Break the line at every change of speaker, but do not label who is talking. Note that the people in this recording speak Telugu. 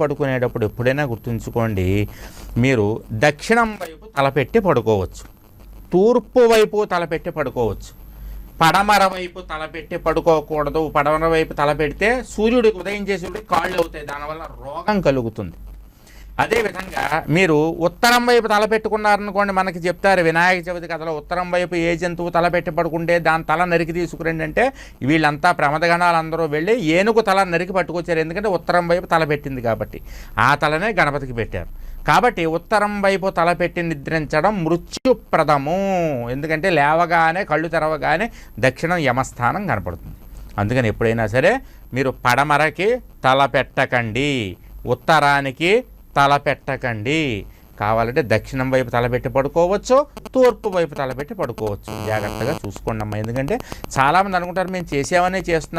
పడుకునేటప్పుడు ఎప్పుడైనా గుర్తుంచుకోండి మీరు దక్షిణం వైపు తలపెట్టి పడుకోవచ్చు. తూర్పు వైపు తలపెట్టి పడుకోవచ్చు. పడమర వైపు తలపెట్టి పడుకోకూడదు. పడమర వైపు తలపెడితే సూర్యుడికి ఉదయం చేసేటికి కాళ్ళు అవుతాయి. దానివల్ల రోగం కలుగుతుంది. అదేవిధంగా మీరు ఉత్తరం వైపు తలపెట్టుకున్నారనుకోండి మనకి చెప్తారు వినాయక చవితి కథలో ఉత్తరం వైపు ఏ జంతువు తలపెట్టి పడుకుంటే దాని తల నరికి తీసుకురండి అంటే వీళ్ళంతా ప్రమదగణాలు అందరూ వెళ్ళి ఏనుగు తల నరికి పట్టుకొచ్చారు. ఎందుకంటే ఉత్తరం వైపు తలపెట్టింది కాబట్టి. ఆ తలనే గణపతికి పెట్టారు. కాబట్టి ఉత్తరం వైపు తలపెట్టి నిద్రించడం మృత్యుప్రదము. ఎందుకంటే లేవగానే కళ్ళు తెరవగానే దక్షిణం యమస్థానం కనపడుతుంది. అందుకని ఎప్పుడైనా సరే మీరు పడమరకి తల పెట్టకండి. ఉత్తరానికి తల పెట్టకండి. కావాలంటే దక్షిణం వైపు తలపెట్టి పడుకోవచ్చు తూర్పు వైపు తలపెట్టి పడుకోవచ్చు. జాగ్రత్తగా చూసుకోండి అమ్మా. ఎందుకంటే చాలామంది అనుకుంటారు మేము చేసామనే చేస్తున్నాం.